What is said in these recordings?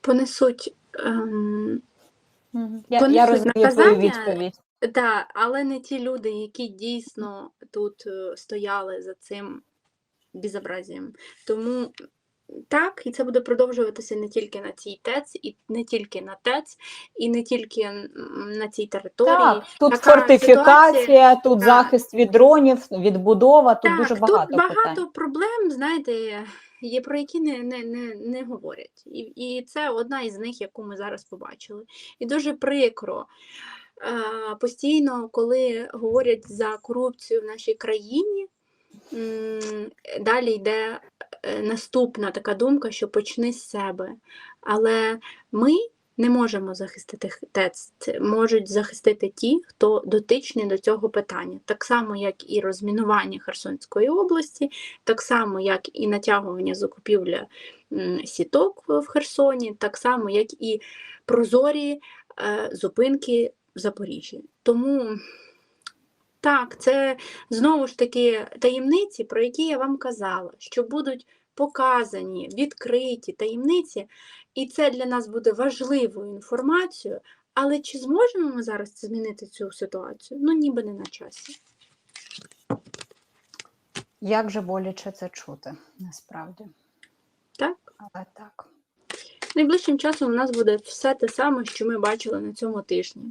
понесуть. Ем, Я, Понесуть я розумію твою відповідь. да, але не ті люди, які дійсно тут е, стояли за цим безобразієм. Тому так, і це буде продовжуватися не тільки на цій ТЕЦ, і не тільки на ТЕЦ, і не тільки на цій території. Так, тут така фортифікація, ситуація, тут так. захист від дронів, відбудова, тут дуже багато, тут багато питань. проблем, знаєте, є про які не, не, не, не говорять. І, і це одна із них, яку ми зараз побачили. І дуже прикро. е, Постійно, коли говорять за корупцію в нашій країні, далі йде е, наступна така думка, що почни з себе. Але ми не можемо захистити х- можуть захистити ті, хто дотичний до цього питання. Так само, як і розмінування Херсонської області, так само, як і натягування закупівля сіток в Херсоні, так само, як і прозорі е, зупинки в Запоріжжі. Тому так, це знову ж таки таємниці, про які я вам казала, що будуть показані, відкриті таємниці, і це для нас буде важливою інформацією. Але чи зможемо ми зараз змінити цю ситуацію? Ну, ніби не на часі. Як же боляче це чути, насправді. Так? Але так. Найближчим часом у нас буде все те саме, що ми бачили на цьому тижні.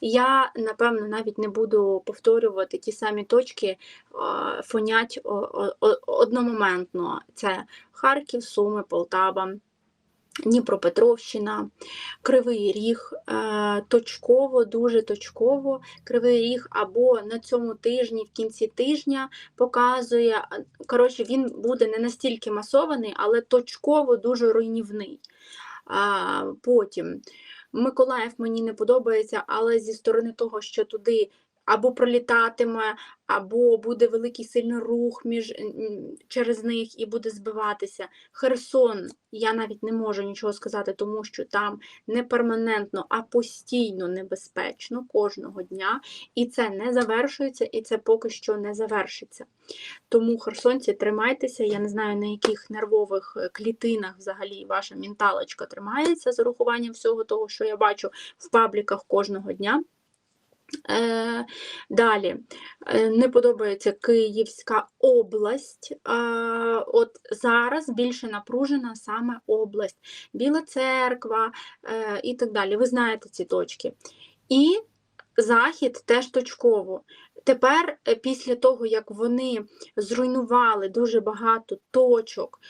Я, напевно, навіть не буду повторювати ті самі точки, а, фонять одномоментно. Це Харків, Суми, Полтава. Дніпропетровщина, Кривий Ріг, е, точково, дуже точково. Кривий Ріг або на цьому тижні, в кінці тижня показує. Коротше, він буде не настільки масований, але точково дуже руйнівний. А, потім. Миколаїв мені не подобається, але зі сторони того, що туди або пролітатиме, або буде великий сильний рух між, через них і буде збиватися. Херсон, я навіть не можу нічого сказати, тому що там не перманентно, а постійно небезпечно кожного дня. І це не завершується, і це поки що не завершиться. Тому, херсонці, тримайтеся. Я не знаю, на яких нервових е, клітинах взагалі ваша менталочка тримається з урахуванням всього того, що я бачу в пабліках кожного дня. Е, далі Е, не подобається Київська область. Е, от зараз більше напружена саме область, Біла Церква і так далі. Ви знаєте ці точки. І захід теж точково. Тепер, після того, як вони зруйнували дуже багато точок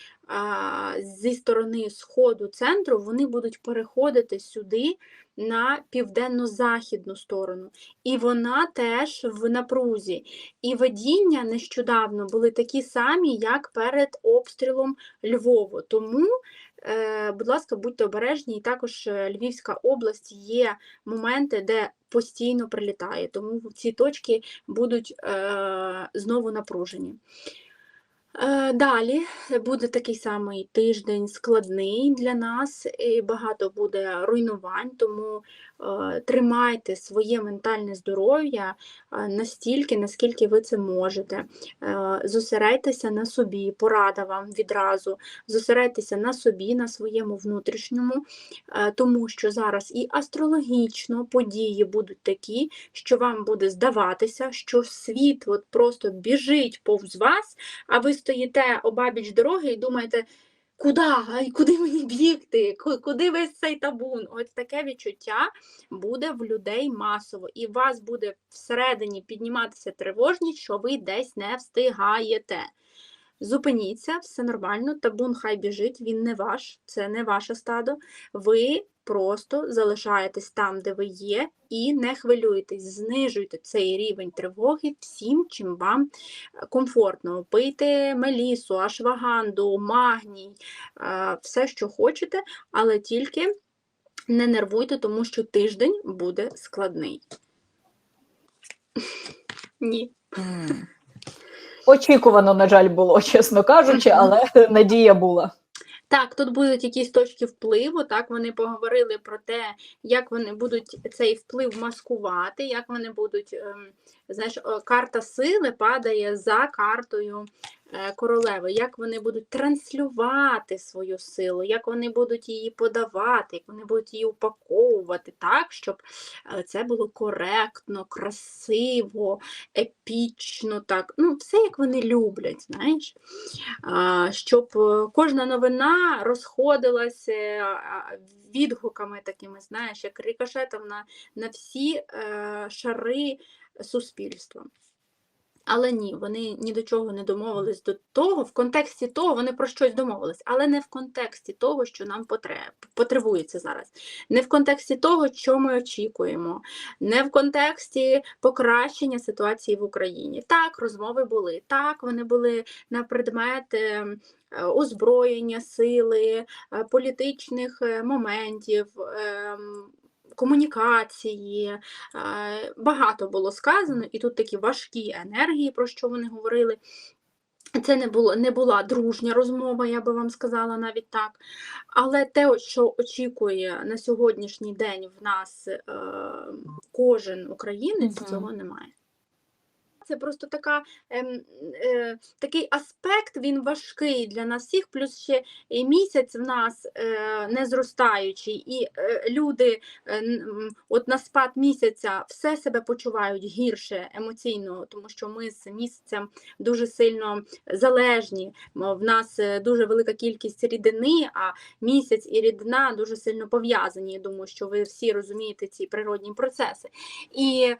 зі сторони сходу центру, вони будуть переходити сюди на південно-західну сторону. І вона теж в напрузі. І водіння нещодавно були такі самі, як перед обстрілом Львову. Тому, е, будь ласка, будьте обережні. І також е, Львівська область є моменти, де постійно прилітає. Тому ці точки будуть е, знову напружені. Е, Далі буде такий самий тиждень складний для нас, і багато буде руйнувань, тому тримайте своє ментальне здоров'я е, настільки, наскільки ви це можете. Е, Зосередьтеся на собі, порада вам відразу. Зосередьтеся на собі, на своєму внутрішньому, е, тому що зараз і астрологічно події будуть такі, що вам буде здаватися, що світ от просто біжить повз вас, а ви стоїте обабіч дороги і думаєте, куди? Куди мені бігти? Куди весь цей табун? От таке відчуття буде в людей масово, і у вас буде всередині підніматися тривожність, що ви десь не встигаєте. Зупиніться, все нормально, табун хай біжить, він не ваш, це не ваше стадо. Ви просто залишаєтесь там, де ви є, і не хвилюйтесь, знижуйте цей рівень тривоги всім, чим вам е, комфортно. Пийте мелісу, ашваганду, магній, е, все, що хочете, але тільки не нервуйте, тому що тиждень буде складний. Ні. Очікувано, на жаль, було, чесно кажучи, але надія була. Так, тут будуть якісь точки впливу. Так, вони поговорили про те, як вони будуть цей вплив маскувати, як вони будуть, ем, знаєш, карта сили падає за картою королеви, як вони будуть транслювати свою силу, як вони будуть її подавати, як вони будуть її упаковувати так, щоб е, це було коректно, красиво, епічно, так. Ну, все як вони люблять, знаєш. Щоб е, кожна новина розходилася відгуками такими, знаєш, як рикошетом на, на всі е, шари суспільства. Але ні, вони ні до чого не домовились до того, в контексті того вони про щось домовились, але не в контексті того, що нам потребується зараз, не в контексті того, що ми очікуємо, не в контексті покращення ситуації в Україні. Так, розмови були, так, вони були на предмет е, е, озброєння сили, е, політичних моментів. Комунікації, е, багато було сказано, і тут такі важкі енергії, про що вони говорили. Це не було не була дружня розмова, я би вам сказала навіть так. Але те, що очікує на сьогоднішній день в нас е, кожен українець, цього немає. Це просто така, ем, е, такий аспект, він важкий для нас всіх, плюс ще місяць в нас е, не зростаючий, і е, люди е, от на спад місяця все себе почувають гірше емоційно, тому що ми з місяцем дуже сильно залежні. В нас е, дуже велика кількість рідини, а місяць і рідина дуже сильно пов'язані. Я думаю, що ви всі розумієте ці природні процеси. І е,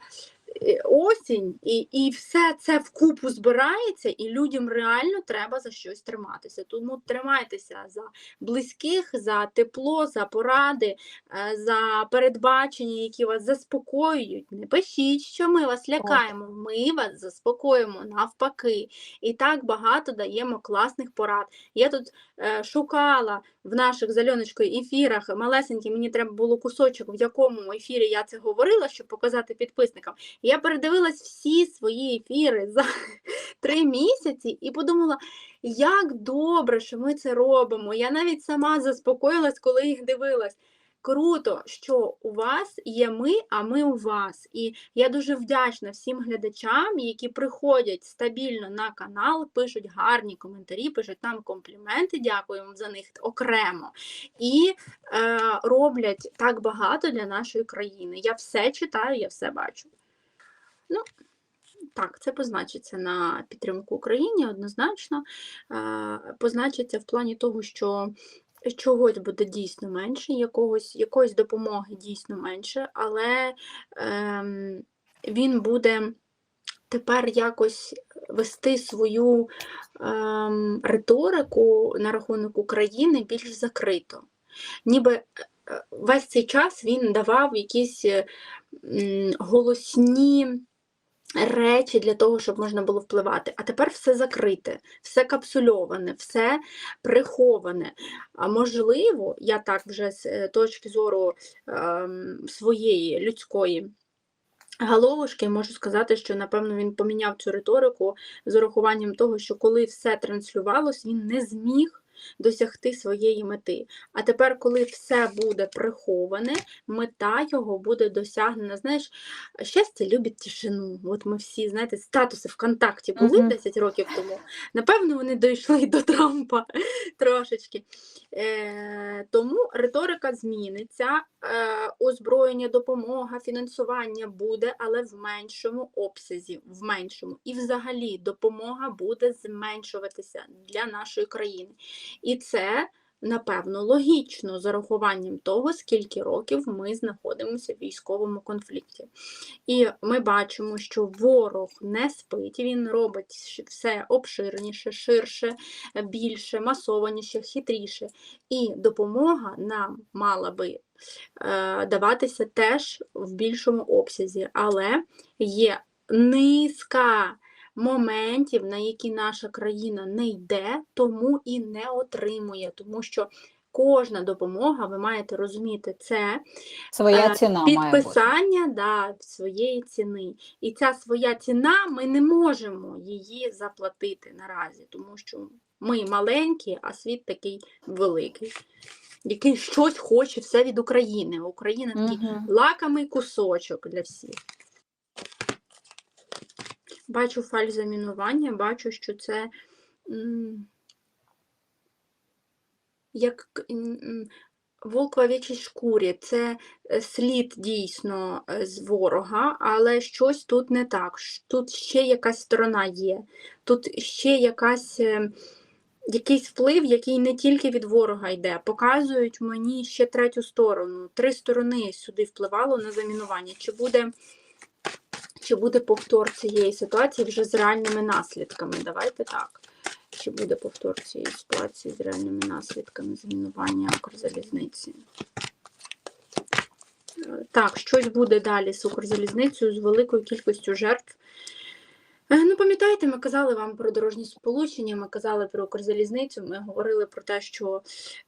осінь, і, і все це вкупу збирається, і людям реально треба за щось триматися. Тому тримайтеся за близьких, за тепло, за поради, е, за передбачення, які вас заспокоюють. Не пишіть, що ми вас лякаємо. Ми вас заспокоїмо навпаки. І так багато даємо класних порад. Я тут е, шукала в наших з Альоночкою ефірах малесенькі, мені треба було кусочок, в якому ефірі я це говорила, щоб показати підписникам. Я передивилась всі свої ефіри за три місяці і подумала, як добре, що ми це робимо. Я навіть сама заспокоїлась, коли їх дивилась. Круто, що у вас є ми, а ми у вас. І я дуже вдячна всім глядачам, які приходять стабільно на канал, пишуть гарні коментарі, пишуть нам компліменти, дякуємо за них окремо. І е, роблять так багато для нашої країни. Я все читаю, я все бачу. Ну, так, це позначиться на підтримку Україні однозначно. Позначиться в плані того, що чогось буде дійсно менше, якогось, якоїсь допомоги дійсно менше, але ем, він буде тепер якось вести свою ем, риторику на рахунок України більш закрито. Ніби е, е, весь цей час він давав якісь голосні речі для того, щоб можна було впливати. А тепер все закрите, все капсульоване, все приховане. А можливо, я так вже з е, точки зору ем, своєї людської. Головушки можу сказати, що напевно він поміняв цю риторику з урахуванням того, що коли все транслювалось, він не зміг досягти своєї мети. А тепер, коли все буде приховане, мета його буде досягнена. Знаєш, щастя любить тишину. От ми всі, знаєте, статуси ВКонтакті були Мгм. 10 років тому. Напевно, вони дійшли до Трампа трошечки. Е, тому риторика зміниться, е, озброєння, допомога, фінансування буде, але в меншому обсязі, в меншому. І взагалі допомога буде зменшуватися для нашої країни. І це, напевно, логічно з урахуванням того, скільки років ми знаходимося в військовому конфлікті. І ми бачимо, що ворог не спить, він робить все обширніше, ширше, більше, масованіше, хитріше. І допомога нам мала би е, даватися теж в більшому обсязі, але є низка моментів, на які наша країна не йде, тому і не отримує, тому що кожна допомога, ви маєте розуміти, це Своя е, ціна має бути. підписання да, своєї ціни. І ця своя ціна, ми не можемо її заплатити наразі, тому що ми маленькі, а світ такий великий, який щось хоче все від України. Україна такий Мгм. лакомий кусочок для всіх. Бачу фаль замінування, бачу, що це як м, в овечій шкурі. Це е, слід дійсно е, з ворога, але щось тут не так. Тут ще якась сторона є. Тут ще якась, е, якийсь вплив, який не тільки від ворога йде. Показують мені ще третю сторону. Три сторони сюди впливало на замінування. Чи буде, чи буде повтор цієї ситуації вже з реальними наслідками? Давайте так. Чи буде повтор цієї ситуації з реальними наслідками замінування Укрзалізниці? Так, щось буде далі з Укрзалізницею з великою кількістю жертв. Е, Ну, пам'ятаєте, ми казали вам про дорожні сполучення, ми казали про Укрзалізницю, ми говорили про те, що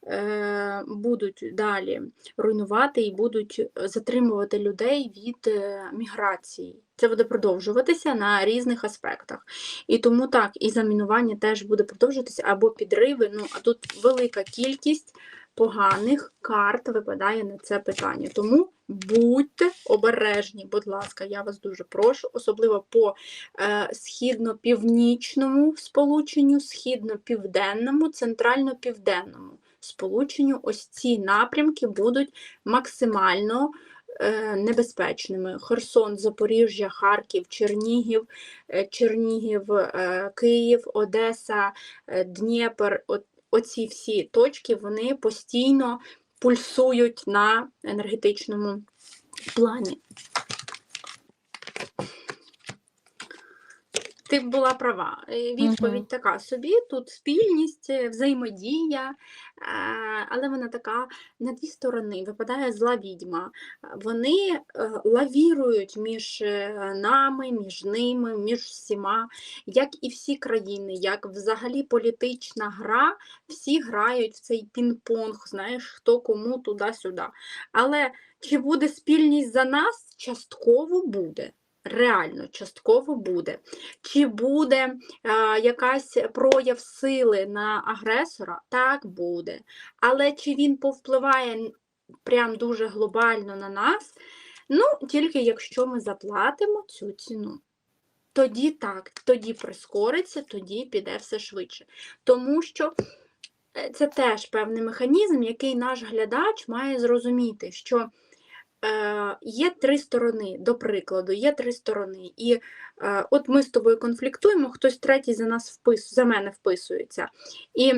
е, будуть далі руйнувати і будуть е, затримувати людей від е, міграції. Це буде продовжуватися на різних аспектах. І тому так, і замінування теж буде продовжуватися або підриви. Ну, а тут велика кількість поганих карт випадає на це питання. Тому будьте обережні, будь ласка, я вас дуже прошу, особливо по е, східно-північному сполученню, східно-південному, центрально-південному сполученню. Ось ці напрямки будуть максимально е, небезпечними. Херсон, Запоріжжя, Харків, Чернігів, е, Чернігів, е, Київ, Одеса, Дніпр. От, оці всі точки вони постійно пульсують на енергетичному плані. Ти була права. Е, Відповідь така собі. Тут спільність, е, взаємодія, е, але вона така на дві сторони. Випадає зла відьма. Вони лавірують між нами, між ними, між всіма, як і всі країни, як взагалі політична гра, всі грають в цей пінг-понг, знаєш, хто кому туди-сюди. Але чи буде спільність за нас? Частково буде. Реально, частково буде. Чи буде е, якась прояв сили на агресора? Так буде. Але чи він повпливає прям дуже глобально на нас? Ну, тільки якщо ми заплатимо цю ціну. Тоді так, тоді прискориться, тоді піде все швидше. Тому що е, це теж певний механізм, який наш глядач має зрозуміти, що е, є три сторони, до прикладу, є три сторони. І е, от ми з тобою конфліктуємо, хтось третій за нас впис, за мене вписується. І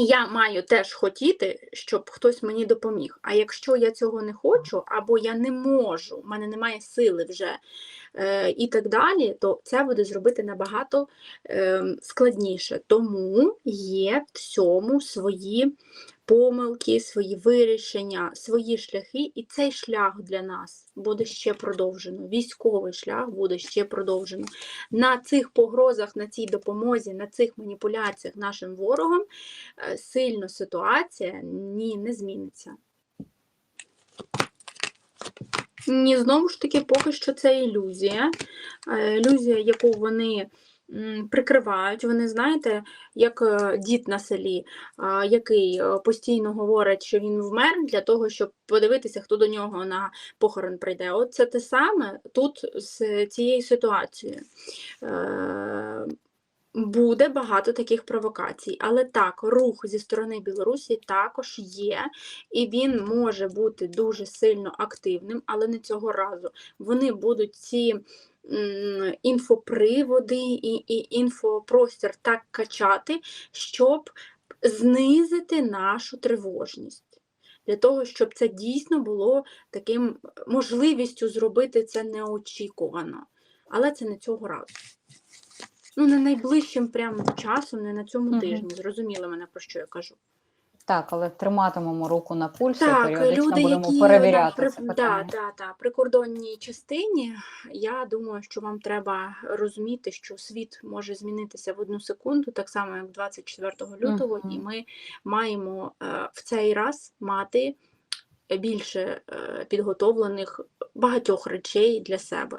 я маю теж хотіти, щоб хтось мені допоміг. А якщо я цього не хочу, або я не можу, в мене немає сили вже е, і так далі, то це буде зробити набагато е, складніше. Тому є в цьому свої помилки, свої вирішення, свої шляхи, і цей шлях для нас буде ще продовжено. Військовий шлях буде ще продовжено. На цих погрозах, на цій допомозі, на цих маніпуляціях нашим ворогам е, сильно ситуація ні, не зміниться. Ні, знову ж таки, поки що це ілюзія. Е, Ілюзія, яку вони прикривають. Вони, знаєте, як е, дід на селі, який е, постійно говорить, що він вмер для того, щоб подивитися, хто до нього на похорон прийде. От це те саме тут з цією ситуацією. Е, Буде багато таких провокацій, але так, рух зі сторони Білорусі також є, і він може бути дуже сильно активним, але не цього разу. Вони будуть ці інфоприводи і, і інфопростір так качати, щоб знизити нашу тривожність. Для того, щоб це дійсно було таким можливістю зробити це неочікувано. Але це не цього разу. Ну, не найближчим прямо часом, не на цьому Мгм. тижні. Зрозуміли мене, про що я кажу. Так, але триматимемо руку на пульсі, Так, періодично люди, будемо які перевіряти при, це да, да, да, прикордонній частині, я думаю, що вам треба розуміти, що світ може змінитися в одну секунду, так само як 24 лютого, і ми маємо е, в цей раз мати більше е, підготовлених багатьох речей для себе.